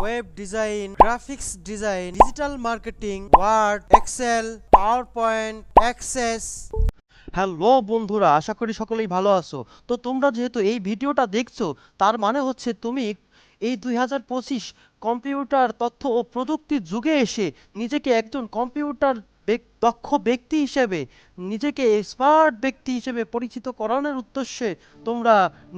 Web design graphics design digital marketing Word Excel PowerPoint Access hello বন্ধুরা, আশা করি সকলেই ভালো আছো। তো তোমরা যেহেতু এই ভিডিওটা দেখছ, তার মানে হচ্ছে তুমি এই দুই হাজার পঁচিশ কম্পিউটার তথ্য ও প্রযুক্তির যুগে এসে নিজেকে একজন কম্পিউটার দক্ষ ব্যক্তি হিসেবে, নিজেকে স্মার্ট ব্যক্তি হিসেবে পরিচিত করানোর উদ্দেশ্যে তোমরা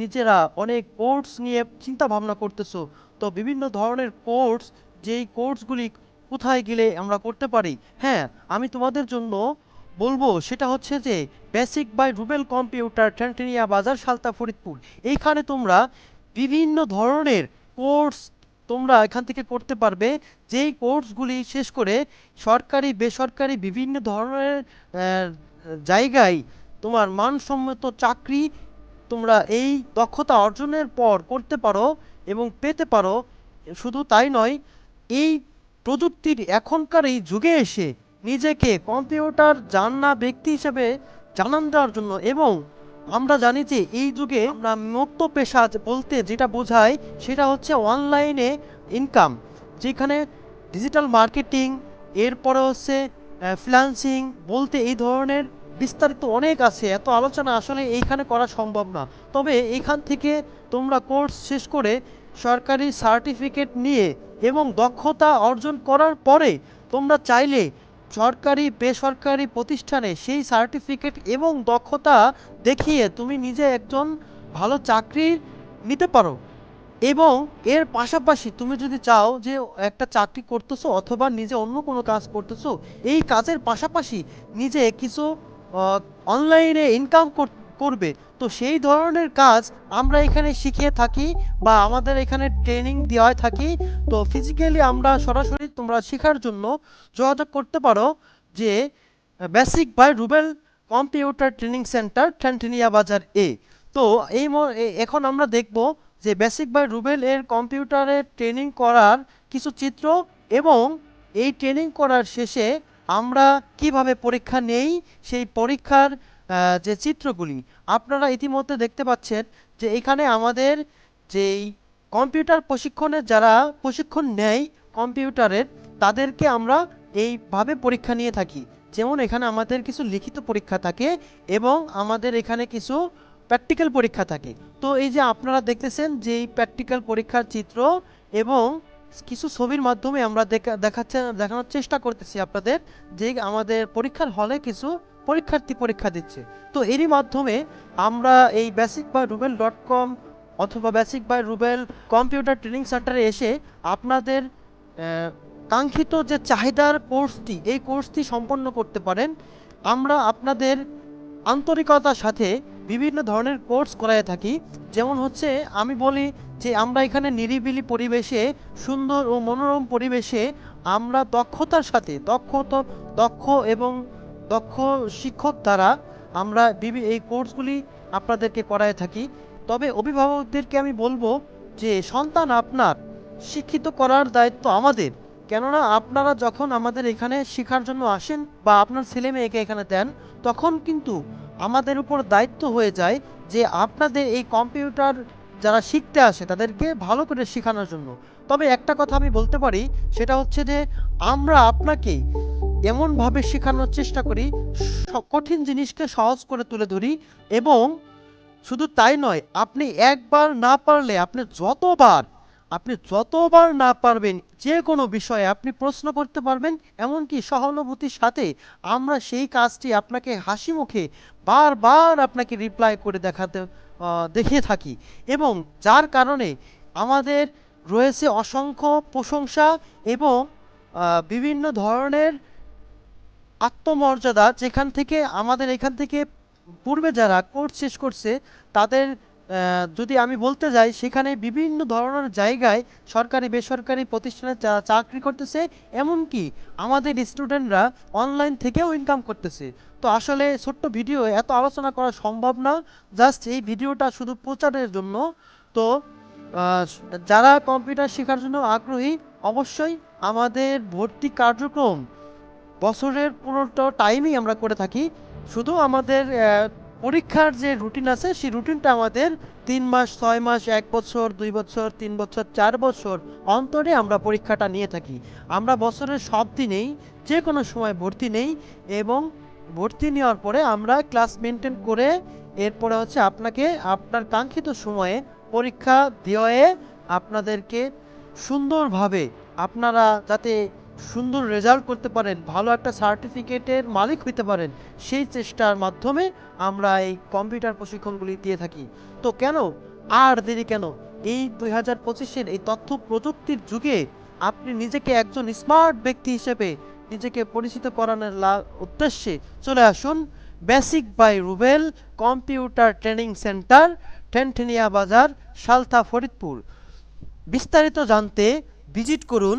নিজেরা অনেক কোর্স নিয়ে চিন্তা ভাবনা করতেছো। তো বিভিন্ন ধরনের কোর্স যেই কোর্সগুলি কোথায় গেলে আমরা করতে পারি? হ্যাঁ আমি তোমাদের জন্য বলব, সেটা হচ্ছে যে basic by Rubel computer Thenthenia বাজার সালতা ফরিদপুর এইখানে তোমরা বিভিন্ন ধরনের কোর্স তোমরা এখান থেকে করতে পারবে। যেই কোর্সগুলি শেষ করে সরকারি, বেসরকারি বিভিন্ন ধরনের জায়গায় তোমার মানসম্মত চাকরি তোমরা এই দক্ষতা অর্জনের পর করতে পারো এবং পেতে পারো। শুধু তাই নয়, এই প্রযুক্তির এখনকার এই যুগে এসে নিজেকে কম্পিউটার জানা ব্যক্তি হিসেবে জানান দেওয়ার জন্য এবং আমরা জানি যে এই যুগে আমরা মুক্ত পেশা বলতে যেটা বোঝায় সেটা হচ্ছে অনলাইনে ইনকাম যেখানে ডিজিটাল মার্কেটিং এরপরে হচ্ছে ফ্রিল্যান্সিং বলতে এই ধরনের বিস্তারিত অনেক আছে, এত আলোচনা আসলে এইখানে করা সম্ভব না। তবে এইখান থেকে তোমরা কোর্স শেষ করে সরকারি সার্টিফিকেট নিয়ে এবং দক্ষতা অর্জন করার পরে তোমরা চাইলে সরকারি, বেসরকারি প্রতিষ্ঠানে সেই সার্টিফিকেট এবং দক্ষতা দেখিয়ে তুমি নিজে একজন ভালো চাকরি নিতে পারো। এবং এর পাশাপাশি তুমি যদি চাও যে একটা চাকরি করতেছো অথবা নিজে অন্য কোনো কাজ করতেছো, এই কাজের পাশাপাশি নিজে কিছু অনলাইনে ইনকাম করবে। তো সেই ধরনের কাজ আমরা এখানে শিখিয়ে থাকি বা আমাদের এখানে ট্রেনিং দেওয়া থাকি। তো ফিজিক্যালি আমরা সরাসরি তোমরা শেখার জন্য যোগাযোগ করতে পারো যে basic by Rubel computer training centre Thenthenia বাজার এ তো এই এখন আমরা দেখব যে বেসিক বাই রুবেল এর কম্পিউটারের ট্রেনিং করার কিছু চিত্র এবং এই ট্রেনিং করার শেষে আমরা কীভাবে পরীক্ষা নেই, সেই পরীক্ষার যে চিত্রগুলি, আপনারা ইতিমধ্যে দেখতে পাচ্ছেন যে এখানে আমাদের যেই কম্পিউটার প্রশিক্ষণের যারা প্রশিক্ষণ নেয় কম্পিউটারের, তাদেরকে আমরা এইভাবে পরীক্ষা নিয়ে থাকি। যেমন এখানে আমাদের কিছু লিখিত পরীক্ষা থাকে এবং আমাদের এখানে কিছু প্র্যাকটিক্যাল পরীক্ষা থাকে। তো এই যে আপনারা দেখতেছেন যে এই প্র্যাকটিক্যাল পরীক্ষার চিত্র এবং কিছু ছবির মাধ্যমে আমরা দেখাচ্ছে, দেখানোর চেষ্টা করতেছি আপনাদের যে আমাদের পরীক্ষার হলে কিছু পরীক্ষার্থী পরীক্ষা দিচ্ছে। তো এরই মাধ্যমে আমরা এই basic by Rubel dot com অথবা basic by Rubel computer training সেন্টারে এসে আপনাদের কাঙ্ক্ষিত যে চাহিদার কোর্সটি, এই কোর্সটি সম্পন্ন করতে পারেন। আমরা আপনাদের আন্তরিকতার সাথে বিভিন্ন ধরনের কোর্স করায় থাকি। যেমন হচ্ছে, আমি বলি যে, আমরা এখানে নিরিবিলি পরিবেশে, সুন্দর ও মনোরম পরিবেশে, আমরা দক্ষতার সাথে দক্ষতা দক্ষ এবং দক্ষ শিক্ষক দ্বারা আমরা এই কোর্সগুলি আপনাদেরকে করায় থাকি। তবে অভিভাবকদেরকে আমি বলব যে, সন্তান আপনার, শিক্ষিত করার দায়িত্ব আমাদের। কেননা আপনারা যখন আমাদের এখানে শেখার জন্য আসেন বা আপনার ছেলে মেয়েকে এখানে দেন, তখন কিন্তু আমাদের উপর দায়িত্ব হয়ে যায় যে আপনাদের এই কম্পিউটার যারা শিখতে আসে তাদেরকে ভালো করে শেখানোর জন্য। তবে একটা কথা আমি বলতে পারি, সেটা হচ্ছে যে আমরা আপনাকে এমনভাবে শেখানোর চেষ্টা করি কঠিন জিনিসকে সহজ করে তুলে ধরি এবং শুধু তাই নয়, আপনি একবার না পারলে, আপনি যতবার আপনি যতবার না পারবেন যে কোনো বিষয়ে আপনি প্রশ্ন করতে পারবেন, এমনকি সহানুভূতির সাথে আমরা সেই কাজটি আপনাকে হাসি মুখে বারবার আপনাকে রিপ্লাই করে দেখাতে দেখিয়ে থাকি। এবং যার কারণে আমাদের রয়েছে অসংখ্য প্রশংসা এবং বিভিন্ন ধরনের আত্মমর্যাদা যেখান থেকে আমাদের এখান থেকে পূর্বে যারা কোর্স শেষ করছে, তাদের যদি আমি বলতে যাই, সেখানে বিভিন্ন ধরনের জায়গায় সরকারি, বেসরকারি প্রতিষ্ঠানে চাকরি করতেছে। এমনকি আমাদের স্টুডেন্টরা অনলাইন থেকেও ইনকাম করতেছে। তো আসলে ছোট্ট ভিডিও, এত আলোচনা করা সম্ভব না। জাস্ট এই ভিডিওটা শুধু প্রচারের জন্য। তো যারা কম্পিউটার শেখার জন্য আগ্রহী, অবশ্যই আমাদের ভর্তি কার্যক্রম বছরের পুরোটা টাইমই আমরা করে থাকি। শুধু আমাদের পরীক্ষার যে রুটিন আছে, সেই রুটিনটা আমাদের তিন মাস, ছয় মাস, এক বছর, দুই বছর, তিন বছর, চার বছর অন্তরে আমরা পরীক্ষাটা নিয়ে থাকি। আমরা বছরের সব দিনেই যে কোনো সময় ভর্তি নেই এবং ভর্তি নেওয়ার পরে আমরা ক্লাস মেনটেন করে এরপরে হচ্ছে আপনাকে, আপনার কাঙ্ক্ষিত সময়ে পরীক্ষা দিয়ে আপনাদেরকে সুন্দরভাবে আপনারা যাতে সুন্দর রেজাল্ট করতে পারেন, ভালো একটা সার্টিফিকেটের মালিক হইতে পারেন, সেই চেষ্টার মাধ্যমে আমরা এই কম্পিউটার প্রশিক্ষণগুলি দিয়ে থাকি। তো কেন? আর দেরি কেন? এই দুই হাজার পঁচিশের এই তথ্য প্রযুক্তির যুগে আপনি নিজেকে একজন স্মার্ট ব্যক্তি হিসেবে নিজেকে পরিচিত করানোর উদ্দেশ্যে চলে আসুন basic by Rubel computer training centre Thenthenia বাজার সালথা ফরিদপুর বিস্তারিত জানতে ভিজিট করুন